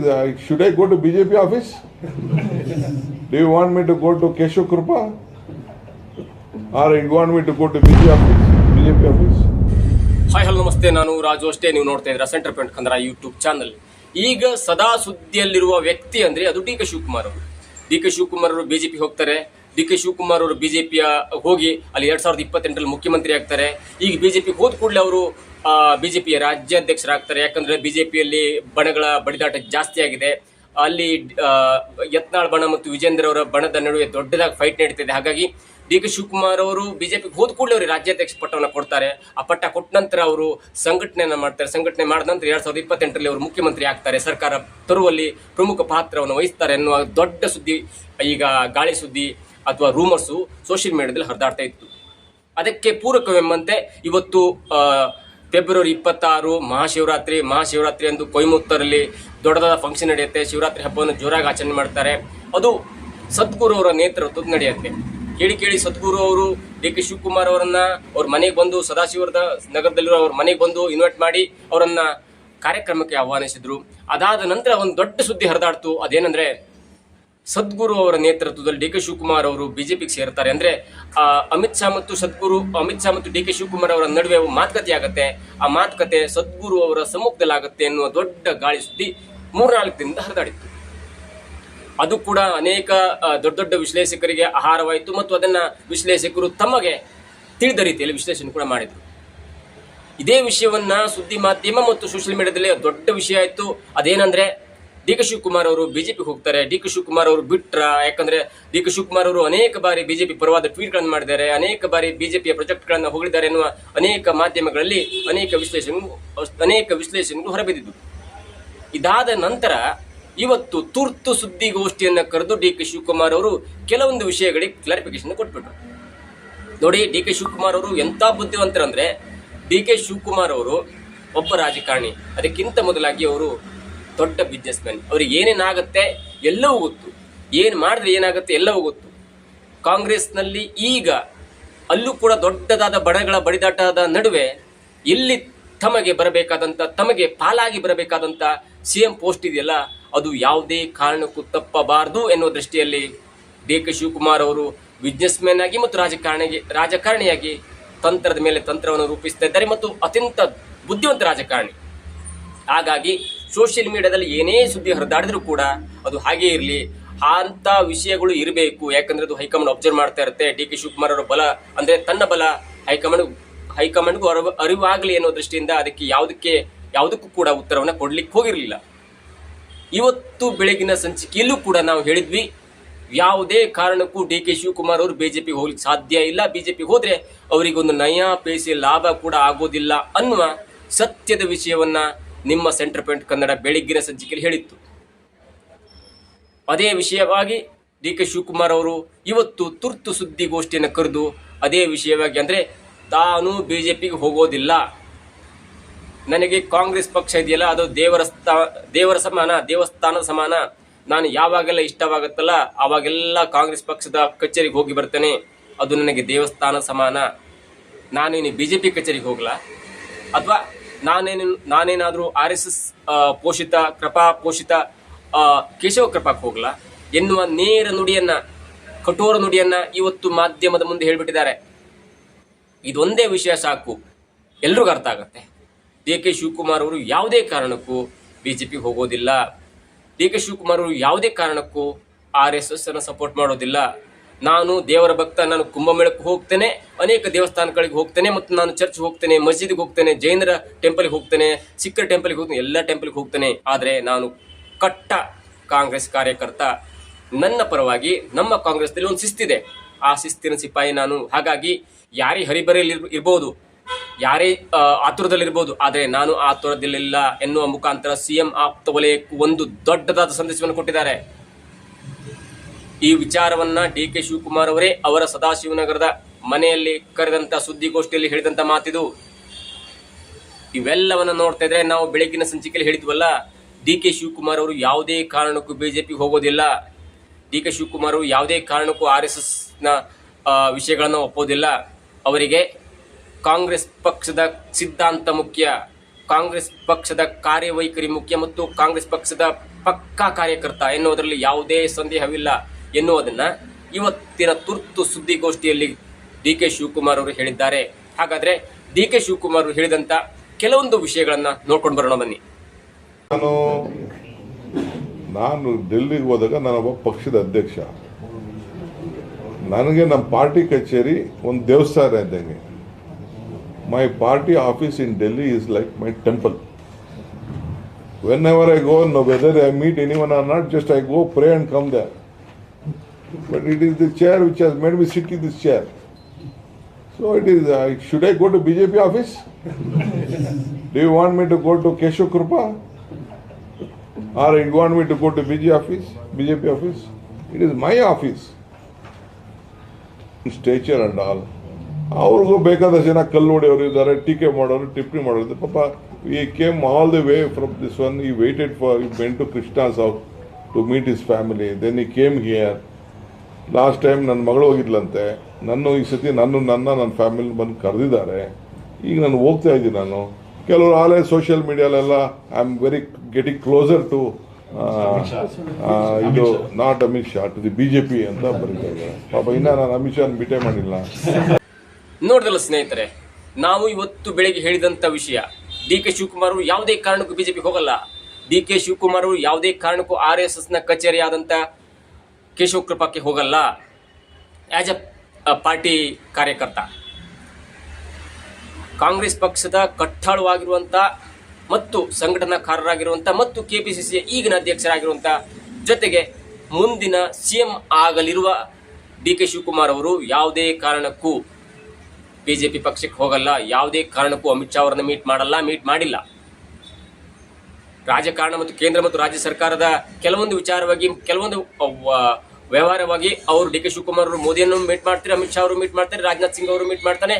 is, uh, should I go to BJP office? Do you want me to go to Keshav Krupa? Or you want me to go to BJP office? BJP office? Hi hello ನಮಸ್ತೆ ನಾನು ರಾಜು ಅಷ್ಟೇ ನೀವು ನೋಡ್ತಾ ಇದ್ದೀರಾ Centre Point Kannada YouTube channel ಈಗ ಸದಾ ಸುದ್ದಿಯಲ್ಲಿರುವ ವ್ಯಕ್ತಿ ಅಂದರೆ ಅದು ಡಿ ಕೆ ಶಿವಕುಮಾರ್ ಅವರು ಡಿ ಕೆ ಶಿವಕುಮಾರ್ ಅವರು ಬಿಜೆಪಿ ಹೋಗ್ತಾರೆ ಡಿ ಕೆ ಶಿವಕುಮಾರ್ ಅವರು ಬಿಜೆಪಿಯ ಹೋಗಿ ಅಲ್ಲಿ ಎರಡ್ ಸಾವಿರದ ಇಪ್ಪತ್ತೆಂಟರಲ್ಲಿ ಮುಖ್ಯಮಂತ್ರಿ ಆಗ್ತಾರೆ. ಈಗ ಬಿಜೆಪಿ ಹೋದ ಕೂಡಲೇ ಅವರು ಬಿಜೆಪಿಯ ರಾಜ್ಯಾಧ್ಯಕ್ಷರಾಗ್ತಾರೆ. ಯಾಕಂದ್ರೆ ಬಿಜೆಪಿಯಲ್ಲಿ ಬಣಗಳ ಬಡಿದಾಟ ಜಾಸ್ತಿ ಆಗಿದೆ. ಅಲ್ಲಿ ಯತ್ನಾಳ್ ಬಣ ಮತ್ತು ವಿಜೇಂದ್ರ ಅವರ ಬಣದ ನಡುವೆ ದೊಡ್ಡದಾಗಿ ಫೈಟ್ ನಡೀತಿದೆ. ಹಾಗಾಗಿ ಡಿ ಕೆ ಶಿವಕುಮಾರ್ ಅವರು ಬಿಜೆಪಿಗೆ ಹೋದ ಕೂಡಲೇ ಅವರು ರಾಜ್ಯಾಧ್ಯಕ್ಷ ಪಟ್ಟವನ್ನು ಕೊಡ್ತಾರೆ. ಆ ಪಟ್ಟ ಕೊಟ್ಟ ನಂತರ ಅವರು ಸಂಘಟನೆಯನ್ನು ಮಾಡ್ತಾರೆ. ಸಂಘಟನೆ ಮಾಡಿದ ನಂತರ ಎರಡು ಸಾವಿರದ ಇಪ್ಪತ್ತೆಂಟರಲ್ಲಿ ಅವರು ಮುಖ್ಯಮಂತ್ರಿ ಆಗ್ತಾರೆ. ಸರ್ಕಾರ ತರುವಲ್ಲಿ ಪ್ರಮುಖ ಪಾತ್ರವನ್ನು ವಹಿಸ್ತಾರೆ ಅನ್ನುವ ದೊಡ್ಡ ಸುದ್ದಿ, ಈಗ ಗಾಳಿ ಸುದ್ದಿ ಅಥವಾ ರೂಮರ್ಸು ಸೋಷಿಯಲ್ ಮೀಡಿಯಾದಲ್ಲಿ ಹರಿದಾಡ್ತಾ ಇತ್ತು. ಅದಕ್ಕೆ ಪೂರಕವೆಂಬಂತೆ ಇವತ್ತು ಫೆಬ್ರವರಿ ಇಪ್ಪತ್ತಾರು, ಮಹಾಶಿವರಾತ್ರಿ ಮಹಾಶಿವರಾತ್ರಿ ಅಂದು ಕೊಯಮತ್ತೂರಲ್ಲಿ ದೊಡ್ಡದಾದ ಫಂಕ್ಷನ್ ನಡೆಯುತ್ತೆ. ಶಿವರಾತ್ರಿ ಹಬ್ಬವನ್ನು ಜೋರಾಗಿ ಆಚರಣೆ ಮಾಡ್ತಾರೆ. ಅದು ಸದ್ಗುರು ಅವರ ನೇತೃತ್ವದ ನಡೆಯುತ್ತೆ. ಕೇಳಿ ಕೇಳಿ ಸದ್ಗುರು ಅವರು, ಡಿ ಕೆ ಶಿವಕುಮಾರ್ ಅವರನ್ನ, ಅವ್ರ ಮನೆಗೆ ಬಂದು, ಸದಾಶಿವರದ ನಗರದಲ್ಲಿರೋ ಅವ್ರ ಮನೆಗೆ ಬಂದು ಇನ್ವೈಟ್ ಮಾಡಿ ಅವರನ್ನ ಕಾರ್ಯಕ್ರಮಕ್ಕೆ ಆಹ್ವಾನಿಸಿದ್ರು. ಅದಾದ ನಂತರ ಒಂದು ದೊಡ್ಡ ಸುದ್ದಿ ಹರಿದಾಡ್ತು. ಅದೇನಂದ್ರೆ ಸದ್ಗುರು ಅವರ ನೇತೃತ್ವದಲ್ಲಿ ಡಿ ಕೆ ಶಿವಕುಮಾರ್ ಅವರು ಬಿಜೆಪಿಗೆ ಸೇರ್ತಾರೆ. ಅಂದ್ರೆ ಅಮಿತ್ ಶಾ ಮತ್ತು ಸದ್ಗುರು, ಅಮಿತ್ ಶಾ ಮತ್ತು ಡಿ ಕೆ ಶಿವಕುಮಾರ್ ಅವರ ನಡುವೆ ಮಾತುಕತೆ ಆಗತ್ತೆ. ಆ ಮಾತುಕತೆ ಸದ್ಗುರು ಅವರ ಸಮ್ಮುಖದಲ್ಲಾಗತ್ತೆ ಎನ್ನುವ ದೊಡ್ಡ ಗಾಳಿ ಸುದ್ದಿ ಮೂರ್ನಾಲ್ಕು ದಿನದಿಂದ ಹರಿದಾಡಿತ್ತು. ಅದು ಕೂಡ ಅನೇಕ ದೊಡ್ಡ ದೊಡ್ಡ ವಿಶ್ಲೇಷಕರಿಗೆ ಆಹಾರವಾಯಿತು ಮತ್ತು ಅದನ್ನ ವಿಶ್ಲೇಷಕರು ತಮಗೆ ತಿಳಿದ ರೀತಿಯಲ್ಲಿ ವಿಶ್ಲೇಷಣೆ ಕೂಡ ಮಾಡಿದರು. ಇದೇ ವಿಷಯವನ್ನ ಸುದ್ದಿ ಮಾಧ್ಯಮ ಮತ್ತು ಸೋಷಿಯಲ್ ಮೀಡಿಯಾದಲ್ಲಿ ದೊಡ್ಡ ವಿಷಯ ಆಯಿತು. ಅದೇನಂದ್ರೆ ಡಿ ಕೆ ಶಿವಕುಮಾರ್ ಅವರು ಬಿಜೆಪಿ ಹೋಗ್ತಾರೆ. ಡಿ ಕೆ ಶಿವಕುಮಾರ್ ಅವರು ಬಿಟ್ರ, ಯಾಕಂದ್ರೆ ಡಿ ಕೆ ಶಿವಕುಮಾರ್ ಅವರು ಅನೇಕ ಬಾರಿ ಬಿಜೆಪಿ ಪರವಾದ ಟ್ವೀಟ್ಗಳನ್ನು ಮಾಡಿದ್ದಾರೆ, ಅನೇಕ ಬಾರಿ ಬಿಜೆಪಿಯ ಪ್ರಾಜೆಕ್ಟ್ಗಳನ್ನು ಹೊಗಳಿದ್ದಾರೆ ಎನ್ನುವ ಅನೇಕ ಮಾಧ್ಯಮಗಳಲ್ಲಿ ಅನೇಕ ವಿಶ್ಲೇಷಣೆ ಅನೇಕ ವಿಶ್ಲೇಷಣೆಗಳು ಹೊರಬಿದ್ದಿದ್ದು. ಇದಾದ ನಂತರ ಇವತ್ತು ತುರ್ತು ಸುದ್ದಿಗೋಷ್ಠಿಯನ್ನು ಕರೆದು ಡಿ ಕೆ ಶಿವಕುಮಾರ್ ಅವರು ಕೆಲವೊಂದು ವಿಷಯಗಳಿಗೆ ಕ್ಲಾರಿಫಿಕೇಶನ್ ಕೊಟ್ಬಿಟ್ರು. ನೋಡಿ, ಡಿ ಕೆ ಶಿವಕುಮಾರ್ ಅವರು ಎಂಥ ಬುದ್ಧಿವಂತರಂದ್ರೆ ಡಿ ಕೆ ಶಿವಕುಮಾರ್ ಅವರು ಒಬ್ಬ ರಾಜಕಾರಣಿ. ಅದಕ್ಕಿಂತ ಮೊದಲಾಗಿ ಅವರು ದೊಡ್ಡ ಬಿಸ್ನೆಸ್ ಮ್ಯಾನ್ ಅವ್ರಿಗೆ ಏನೇನಾಗತ್ತೆ ಎಲ್ಲವೂ ಗೊತ್ತು. ಏನು ಮಾಡಿದ್ರೆ ಏನಾಗುತ್ತೆ ಎಲ್ಲವೂ ಗೊತ್ತು. ಕಾಂಗ್ರೆಸ್ನಲ್ಲಿ ಈಗ ಅಲ್ಲೂ ಕೂಡ ದೊಡ್ಡದಾದ ಬಡಗಳ ಬಡಿದಾಟದ ನಡುವೆ ಎಲ್ಲಿ ತಮಗೆ ಬರಬೇಕಾದಂಥ ತಮಗೆ ಪಾಲಾಗಿ ಬರಬೇಕಾದಂಥ ಸಿ ಎಂ ಪೋಸ್ಟ್ ಇದೆಯಲ್ಲ, ಅದು ಯಾವುದೇ ಕಾರಣಕ್ಕೂ ತಪ್ಪಬಾರದು ಎನ್ನುವ ದೃಷ್ಟಿಯಲ್ಲಿ ಡಿ ಕೆ ಶಿವಕುಮಾರ್ ಅವರು ಬಿಸ್ನೆಸ್ ಮ್ಯಾನ್ ಆಗಿ ಮತ್ತು ರಾಜಕಾರಣಿಗೆ, ರಾಜಕಾರಣಿಯಾಗಿ ತಂತ್ರದ ಮೇಲೆ ತಂತ್ರವನ್ನು ರೂಪಿಸ್ತಾ ಇದ್ದಾರೆ ಮತ್ತು ಅತ್ಯಂತ ಬುದ್ಧಿವಂತ ರಾಜಕಾರಣಿ. ಹಾಗಾಗಿ ಸೋಷಿಯಲ್ ಮೀಡಿಯಾದಲ್ಲಿ ಏನೇ ಸುದ್ದಿ ಹರಿದಾಡಿದ್ರು ಕೂಡ ಅದು ಹಾಗೇ ಇರಲಿ. ಅಂಥ ವಿಷಯಗಳು ಇರಬೇಕು. ಯಾಕಂದ್ರೆ ಅದು ಹೈಕಮಾಂಡ್ ಅಬ್ಸರ್ವ್ ಮಾಡ್ತಾ ಇರುತ್ತೆ. ಡಿ ಕೆ ಶಿವಕುಮಾರ್ ಅವರ ಬಲ ಅಂದ್ರೆ ತನ್ನ ಬಲ ಹೈಕಮಾಂಡ್, ಹೈಕಮಾಂಡ್ಗೂ ಅರಿವು, ಅರಿವಾಗಲಿ ಅನ್ನೋ ದೃಷ್ಟಿಯಿಂದ ಅದಕ್ಕೆ ಯಾವುದಕ್ಕೆ, ಯಾವುದಕ್ಕೂ ಕೂಡ ಉತ್ತರವನ್ನು ಕೊಡ್ಲಿಕ್ಕೆ ಹೋಗಿರಲಿಲ್ಲ. ಇವತ್ತು ಬೆಳಗಿನ ಸಂಚಿಕೆಯಲ್ಲೂ ಕೂಡ ನಾವು ಹೇಳಿದ್ವಿ, ಯಾವುದೇ ಕಾರಣಕ್ಕೂ ಡಿ ಕೆ ಶಿವಕುಮಾರ್ ಅವರು ಬಿಜೆಪಿ ಹೋಗ್ಲಿಕ್ಕೆ ಸಾಧ್ಯ ಇಲ್ಲ. ಬಿಜೆಪಿ ಹೋದ್ರೆ ಅವರಿಗೊಂದು ನಯ ಪೇಸಿ ಲಾಭ ಕೂಡ ಆಗೋದಿಲ್ಲ ಅನ್ನುವ ಸತ್ಯದ ವಿಷಯವನ್ನ ನಿಮ್ಮ ಸೆಂಟರ್ ಪಾಯಿಂಟ್ ಕನ್ನಡ ಬೆಳಗ್ಗಿನ ಸಂಚಿಕೆಯಲ್ಲಿ ಹೇಳಿತ್ತು. ಅದೇ ವಿಷಯವಾಗಿ ಡಿ ಕೆ ಶಿವಕುಮಾರ್ ಅವರು ಇವತ್ತು ತುರ್ತು ಸುದ್ದಿಗೋಷ್ಠಿಯನ್ನು ಕರೆದು ಅದೇ ವಿಷಯವಾಗಿ ಅಂದರೆ ತಾನು ಬಿ ಜೆ ಪಿಗೆ ಹೋಗೋದಿಲ್ಲ. ನನಗೆ ಕಾಂಗ್ರೆಸ್ ಪಕ್ಷ ಇದೆಯಲ್ಲ, ಅದು ದೇವರ ದೇವರ ಸಮಾನ, ದೇವಸ್ಥಾನದ ಸಮಾನ. ನಾನು ಯಾವಾಗೆಲ್ಲ ಇಷ್ಟವಾಗುತ್ತಲ್ಲ, ಆವಾಗೆಲ್ಲ ಕಾಂಗ್ರೆಸ್ ಪಕ್ಷದ ಕಚೇರಿಗೆ ಹೋಗಿ ಬರ್ತೇನೆ. ಅದು ನನಗೆ ದೇವಸ್ಥಾನ ಸಮಾನ. ನಾನೇನು ಬಿ ಜೆ ಪಿ ಕಚೇರಿಗೆ ಹೋಗಲ್ಲ. ಅಥವಾ ನಾನೇನು ನಾನೇನಾದರೂ ಆರ್ ಎಸ್ ಎಸ್ ಪೋಷಿತ, ಕೃಪಾ ಪೋಷಿತ ಕೇಶವ ಕೃಪಾಕ್ಕೆ ಹೋಗಲ್ಲ ಎನ್ನುವ ನೇರ ನುಡಿಯನ್ನ, ಕಠೋರ ನುಡಿಯನ್ನ ಇವತ್ತು ಮಾಧ್ಯಮದ ಮುಂದೆ ಹೇಳಿಬಿಟ್ಟಿದ್ದಾರೆ. ಇದೊಂದೇ ವಿಷಯ ಸಾಕು. ಎಲ್ರಿಗೂ ಅರ್ಥ ಆಗುತ್ತೆ. ಡಿ ಕೆ ಶಿವಕುಮಾರ್ ಅವರು ಯಾವುದೇ ಕಾರಣಕ್ಕೂ ಬಿಜೆಪಿಗೆ ಹೋಗೋದಿಲ್ಲ. ಡಿ ಕೆ ಶಿವಕುಮಾರ್ ಅವರು ಯಾವುದೇ ಕಾರಣಕ್ಕೂ ಆರ್ ಎಸ್ ಎಸ್ ಅನ್ನು ಸಪೋರ್ಟ್ ಮಾಡೋದಿಲ್ಲ. ನಾನು ದೇವರ ಭಕ್ತ, ನಾನು ಕುಂಭಮೇಳಕ್ಕೆ ಹೋಗ್ತೇನೆ, ಅನೇಕ ದೇವಸ್ಥಾನಗಳಿಗೆ ಹೋಗ್ತೇನೆ ಮತ್ತು ನಾನು ಚರ್ಚ್ ಹೋಗ್ತೇನೆ, ಮಸೀದಿಗೆ ಹೋಗ್ತೇನೆ, ಜೈನರ ಟೆಂಪಲ್ಗೆ ಹೋಗ್ತೇನೆ, ಸಿಖ್ಖರ ಟೆಂಪಲ್ಗೆ ಹೋಗ್ತೇನೆ, ಎಲ್ಲ ಟೆಂಪಲ್ಗೆ ಹೋಗ್ತೇನೆ. ಆದರೆ ನಾನು ಕಟ್ಟ ಕಾಂಗ್ರೆಸ್ ಕಾರ್ಯಕರ್ತ. ನನ್ನ ಪರವಾಗಿ ನಮ್ಮ ಕಾಂಗ್ರೆಸ್ನಲ್ಲಿ ಒಂದು ಶಿಸ್ತಿದೆ ಆ ಶಿಸ್ತಿನ ಸಿಪಾಯಿ ನಾನು. ಹಾಗಾಗಿ ಯಾರೇ ಹರಿಬರಿಯಲ್ಲಿ ಇರ್ಬೋದು, ಯಾರೇ ಆತುರದಲ್ಲಿ ಆತುರದಲ್ಲಿರ್ಬೋದು, ಆದರೆ ನಾನು ಆತುರದಲ್ಲಿಲ್ಲ ಎನ್ನುವ ಮುಖಾಂತರ ಸಿಎಂ ಆಪ್ತ ವಲಯಕ್ಕೂ ಒಂದು ದೊಡ್ಡದಾದ ಸಂದೇಶವನ್ನು ಕೊಟ್ಟಿದ್ದಾರೆ. ಈ ವಿಚಾರವನ್ನ ಡಿ ಕೆ ಶಿವಕುಮಾರ್ ಅವರೇ ಅವರ ಸದಾಶಿವನಗರದ ಮನೆಯಲ್ಲಿ ಕರೆದಂತ ಸುದ್ದಿಗೋಷ್ಠಿಯಲ್ಲಿ ಹೇಳಿದಂತ ಮಾತಿದು. ಇವೆಲ್ಲವನ್ನ ನೋಡ್ತಾ ಇದ್ರೆ ನಾವು ಬೆಳಗಿನ ಸಂಚಿಕೆಯಲ್ಲಿ ಹೇಳಿದ್ವಲ್ಲ ಡಿ ಕೆ ಶಿವಕುಮಾರ್ ಅವರು ಯಾವುದೇ ಕಾರಣಕ್ಕೂ ಬಿಜೆಪಿ ಹೋಗೋದಿಲ್ಲ. ಡಿ ಕೆ ಶಿವಕುಮಾರ್ ಅವರು ಯಾವುದೇ ಕಾರಣಕ್ಕೂ ಆರ್ ಎಸ್ ಎಸ್ನ ವಿಷಯಗಳನ್ನು ಒಪ್ಪೋದಿಲ್ಲ. ಅವರಿಗೆ ಕಾಂಗ್ರೆಸ್ ಪಕ್ಷದ ಸಿದ್ಧಾಂತ ಮುಖ್ಯ, ಕಾಂಗ್ರೆಸ್ ಪಕ್ಷದ ಕಾರ್ಯವೈಖರಿ ಮುಖ್ಯ ಮತ್ತು ಕಾಂಗ್ರೆಸ್ ಪಕ್ಷದ ಪಕ್ಕಾ ಕಾರ್ಯಕರ್ತ ಎನ್ನುವುದರಲ್ಲಿ ಯಾವುದೇ ಸಂದೇಹವಿಲ್ಲ. ಎನ್ನುವುದನ್ನ ಇವತ್ತಿನ ತುರ್ತು ಸುದ್ದಿಗೋಷ್ಠಿಯಲ್ಲಿ ಡಿ ಕೆ ಶಿವಕುಮಾರ್ ಅವರು ಹೇಳಿದ್ದಾರೆ. ಹಾಗಾದರೆ ಡಿ ಕೆ ಶಿವಕುಮಾರ್ ಅವರು ಹೇಳಿದಂಥ ಕೆಲವೊಂದು ವಿಷಯಗಳನ್ನು ನೋಡ್ಕೊಂಡು ಬರೋಣ ಬನ್ನಿ. ನಾನು ನಾನು ಡೆಲ್ಲಿಗೆ ಹೋದಾಗ ನಾನೊಬ್ಬ ಪಕ್ಷದ ಅಧ್ಯಕ್ಷ. ನನಗೆ ನಮ್ಮ ಪಾರ್ಟಿ ಕಚೇರಿ ಒಂದು ದೇವಸ್ಥಾನ ಇದ್ದಂಗೆ. My party office in Delhi is like my temple whenever I go no whether I meet anyone or not just I go pray and come the But it is the chair which has made me sit in this chair so it is should I go to B J P office Do you want me to go to Keshav Krupa? Or you want me to go to BJ office, BJP office? It is my office. Stature and all. ಅವ್ರಿಗೂ ಬೇಕಾದಷ್ಟು ಜನ ಕಲ್ಲು ಹೊಡೆಯೋರು ಇದ್ದಾರೆ ಟೀಕೆ ಮಾಡೋರು ಟಿಪ್ಪಣಿ ಮಾಡೋರು ಇದ್ದಾರೆ. ಪಾಪ he came all the way from this one he waited for he went to Krishna's house to meet his family then he came here last time ನನ್ನ ಮಗಳು ಹೋಗಿದ್ಲಂತೆ, ನನ್ನ ಈ ಸತಿ ನನ್ನ ನನ್ನ ನನ್ನ ಫ್ಯಾಮಿಲಿ ಬಂದು ಕರೆದಿದ್ದಾರೆ. ಈಗ ನಾನು ಹೋಗ್ತಾ ಇದ್ದೀನಿ ನಾನು. ಕೆಲವರು ಆಲೇ social ಮೀಡಿಯಾಲೆಲ್ಲ I am very getting closer to ಇದು not Amit Shah to the B J P ಅಂತ ಬರೀತಾ ಇದ್ದಾರೆ. ಪಾಪ ಇನ್ನೂ ನಾನು ಅಮಿತ್ ಶಾ ಭೇಟೆ ಮಾಡಿಲ್ಲ. ನೋಡಿದಲ್ಲ ಸ್ನೇಹಿತರೆ, ನಾವು ಇವತ್ತು ಬೆಳಿಗ್ಗೆ ಹೇಳಿದಂತ ವಿಷಯ ಡಿ ಕೆ ಶಿವಕುಮಾರ್ ಯಾವುದೇ ಕಾರಣಕ್ಕೂ ಬಿಜೆಪಿ ಹೋಗಲ್ಲ. ಡಿ ಕೆ ಶಿವಕುಮಾರ್ ಯಾವುದೇ ಕಾರಣಕ್ಕೂ ಆರ್ ಎಸ್ ಎಸ್ನ ನ ಕಚೇರಿಯಾದಂತ ಕೇಶವ ಕೃಪಕ್ಕೆ ಹೋಗಲ್ಲ ಆಸ್ ಅ ಪಾರ್ಟಿ ಕಾರ್ಯಕರ್ತ. ಕಾಂಗ್ರೆಸ್ ಪಕ್ಷದ ಕಟ್ಟಾಳವಾಗಿರುವಂಥ ಮತ್ತು ಸಂಘಟನಾಕಾರರಾಗಿರುವಂಥ ಮತ್ತು ಕೆಪಿಸಿಸಿಯ ಈಗಿನ ಅಧ್ಯಕ್ಷರಾಗಿರುವಂಥ ಜೊತೆಗೆ ಮುಂದಿನ ಸಿಎಂ ಆಗಲಿರುವ ಡಿ ಕೆ ಶಿವಕುಮಾರ್ ಅವರು ಯಾವುದೇ ಕಾರಣಕ್ಕೂ ಬಿಜೆಪಿ ಪಕ್ಷಕ್ಕೆ ಹೋಗಲ್ಲ. ಯಾವುದೇ ಕಾರಣಕ್ಕೂ ಅಮಿತ್ ಶಾ ಅವರನ್ನು ಮೀಟ್ ಮಾಡಲ್ಲ ಮೀಟ್ ಮಾಡಿಲ್ಲ. ರಾಜಕಾರಣ ಮತ್ತು ಕೇಂದ್ರ ಮತ್ತು ರಾಜ್ಯ ಸರ್ಕಾರದ ಕೆಲವೊಂದು ವಿಚಾರವಾಗಿ, ಕೆಲವೊಂದು ವ್ಯವಹಾರವಾಗಿ ಅವರು ಡಿ ಕೆ ಶಿವಕುಮಾರ್ ಅವರು ಮೋದಿಯನ್ನು ಮೀಟ್ ಮಾಡ್ತಾರೆ, ಅಮಿತ್ ಶಾ ಅವರು ಮೀಟ್ ಮಾಡ್ತಾರೆ, ರಾಜನಾಥ್ ಸಿಂಗ್ ಅವರು ಮೀಟ್ ಮಾಡ್ತಾನೆ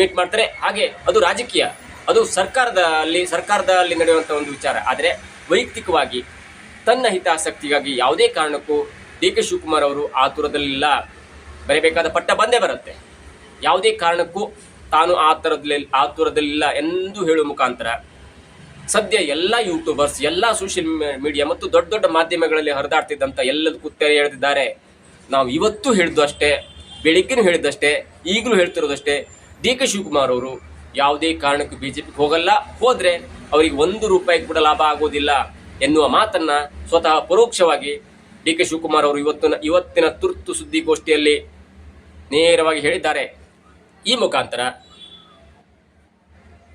ಮೀಟ್ ಮಾಡ್ತಾರೆ. ಹಾಗೆ ಅದು ರಾಜಕೀಯ, ಅದು ಸರ್ಕಾರದಲ್ಲಿ ಸರ್ಕಾರದಲ್ಲಿ ನಡೆಯುವಂಥ ಒಂದು ವಿಚಾರ. ಆದರೆ ವೈಯಕ್ತಿಕವಾಗಿ ತನ್ನ ಹಿತಾಸಕ್ತಿಗಾಗಿ ಯಾವುದೇ ಕಾರಣಕ್ಕೂ ಡಿ ಕೆ ಶಿವಕುಮಾರ್ ಅವರು ಆತುರದಲ್ಲಿಲ್ಲ ಬರಬೇಕಾದ ಪಟ್ಟ ಬಂದೇ ಬರುತ್ತೆ. ಯಾವುದೇ ಕಾರಣಕ್ಕೂ ತಾನು ಆ ಥರದಲ್ಲಿ ಆತುರದಲ್ಲಿಲ್ಲ ಎಂದು ಹೇಳುವ ಮುಖಾಂತರ ಸದ್ಯ ಎಲ್ಲ ಯೂಟ್ಯೂಬರ್ಸ್ ಎಲ್ಲ ಸೋಷಿಯಲ್ ಮೀಡಿಯಾ ಮತ್ತು ದೊಡ್ಡ ದೊಡ್ಡ ಮಾಧ್ಯಮಗಳಲ್ಲಿ ಹರಿದಾಡ್ತಿದ್ದಂಥ ಎಲ್ಲದಕ್ಕೂ ತೆರೆ ಎಳೆದಿದ್ದಾರೆ. ನಾವು ಇವತ್ತು ಹೇಳಿದ್ದು ಅಷ್ಟೇ, ಬೆಳಿಗ್ಗೆನೂ ಹೇಳಿದ್ದಷ್ಟೇ, ಈಗಲೂ ಹೇಳ್ತಿರೋದಷ್ಟೇ, ಡಿ ಕೆ ಶಿವಕುಮಾರ್ ಅವರು ಯಾವುದೇ ಕಾರಣಕ್ಕೂ ಬಿಜೆಪಿಗೆ ಹೋಗಲ್ಲ. ಹೋದರೆ ಅವರಿಗೆ ಒಂದು ರೂಪಾಯಿ ಕೂಡ ಲಾಭ ಆಗೋದಿಲ್ಲ ಎನ್ನುವ ಮಾತನ್ನು ಸ್ವತಃ ಪರೋಕ್ಷವಾಗಿ ಡಿ ಕೆ ಶಿವಕುಮಾರ್ ಅವರು ಇವತ್ತಿನ ಇವತ್ತಿನ ತುರ್ತು ಸುದ್ದಿಗೋಷ್ಠಿಯಲ್ಲಿ ನೇರವಾಗಿ ಹೇಳಿದ್ದಾರೆ. ಈ ಮುಖಾಂತರ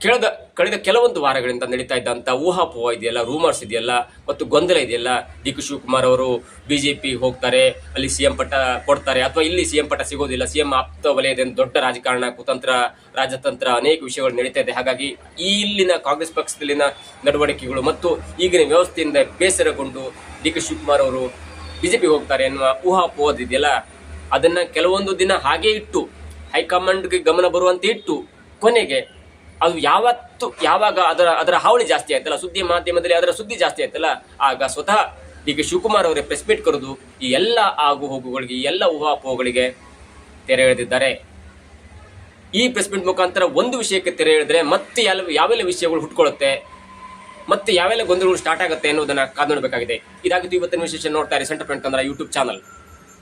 ಕಳೆದ ಕಳೆದ ಕೆಲವೊಂದು ವಾರಗಳಿಂದ ನಡೀತಾ ಇದ್ದಂಥ ಊಹಾಪೋಹ ಇದೆಯಲ್ಲ ರೂಮರ್ಸ್ ಇದೆಯಲ್ಲ, ಮತ್ತು ಗೊಂದಲ ಇದೆಯಲ್ಲ, ಡಿ ಕೆ ಶಿವಕುಮಾರ್ ಅವರು ಬಿಜೆಪಿ ಹೋಗ್ತಾರೆ, ಅಲ್ಲಿ ಸಿಎಂ ಪಟ್ಟ ಕೊಡ್ತಾರೆ, ಅಥವಾ ಇಲ್ಲಿ ಸಿಎಂ ಪಟ್ಟ ಸಿಗೋದಿಲ್ಲ, ಸಿಎಂ ಆಪ್ತ ವಲಯದ ದೊಡ್ಡ ರಾಜಕಾರಣ, ಕುತಂತ್ರ, ರಾಜತಂತ್ರ ಅನೇಕ ವಿಷಯಗಳು ನಡೀತಾ ಇದೆ. ಹಾಗಾಗಿ ಈ ಇಲ್ಲಿನ ಕಾಂಗ್ರೆಸ್ ಪಕ್ಷದಲ್ಲಿನ ನಡವಳಿಕೆಗಳು ಮತ್ತು ಈಗಿನ ವ್ಯವಸ್ಥೆಯಿಂದ ಬೇಸರಗೊಂಡು ಡಿ ಕೆ ಶಿವಕುಮಾರ್ ಅವರು ಬಿಜೆಪಿ ಹೋಗ್ತಾರೆ ಎನ್ನುವ ಊಹಾಪೋಹದಿದೆಯಲ್ಲ ಅದನ್ನ ಕೆಲವೊಂದು ದಿನ ಹಾಗೆ ಇಟ್ಟು, ಹೈಕಮಾಂಡ್ಗೆ ಗಮನ ಬರುವಂತೆ ಇಟ್ಟು, ಕೊನೆಗೆ ಅದು ಯಾವತ್ತು ಯಾವಾಗ ಅದರ ಅದರ ಹಾವಳಿ ಜಾಸ್ತಿ ಆಯ್ತಲ್ಲ ಸುದ್ದಿ ಮಾಧ್ಯಮದಲ್ಲಿ ಅದರ ಸುದ್ದಿ ಜಾಸ್ತಿ ಆಯ್ತಲ್ಲ ಆಗ ಸ್ವತಃ ಡಿ ಕೆ ಶಿವಕುಮಾರ್ ಅವರೇ ಪ್ರೆಸ್ ಮೀಟ್ ಕರೆದು ಈ ಎಲ್ಲ ಆಗು ಹೋಗುಗಳಿಗೆ, ಈ ಎಲ್ಲ ಊಹಾಪೋಹಗಳಿಗೆ ತೆರೆ ಎಳೆದಿದ್ದಾರೆ. ಈ ಪ್ರೆಸ್ ಮೀಟ್ ಮುಖಾಂತರ ಒಂದು ವಿಷಯಕ್ಕೆ ತೆರೆ ಎಳೆದ್ರೆ ಮತ್ತೆ ಯಾವ ಯಾವೆಲ್ಲ ವಿಷಯಗಳು ಹುಟ್ಕೊಳ್ಳುತ್ತೆ, ಮತ್ತೆ ಯಾವೆಲ್ಲ ಗೊಂದಲಗಳು ಸ್ಟಾರ್ಟ್ ಆಗುತ್ತೆ ಅನ್ನೋದನ್ನ ಕಾದು ನೋಡಬೇಕಾಗಿದೆ. ಇದಾಗಿತ್ತು ಇವತ್ತಿನ ವಿಶೇಷ ನೋಡ್ತಾರೆ Centre Friend Kannada YouTube channel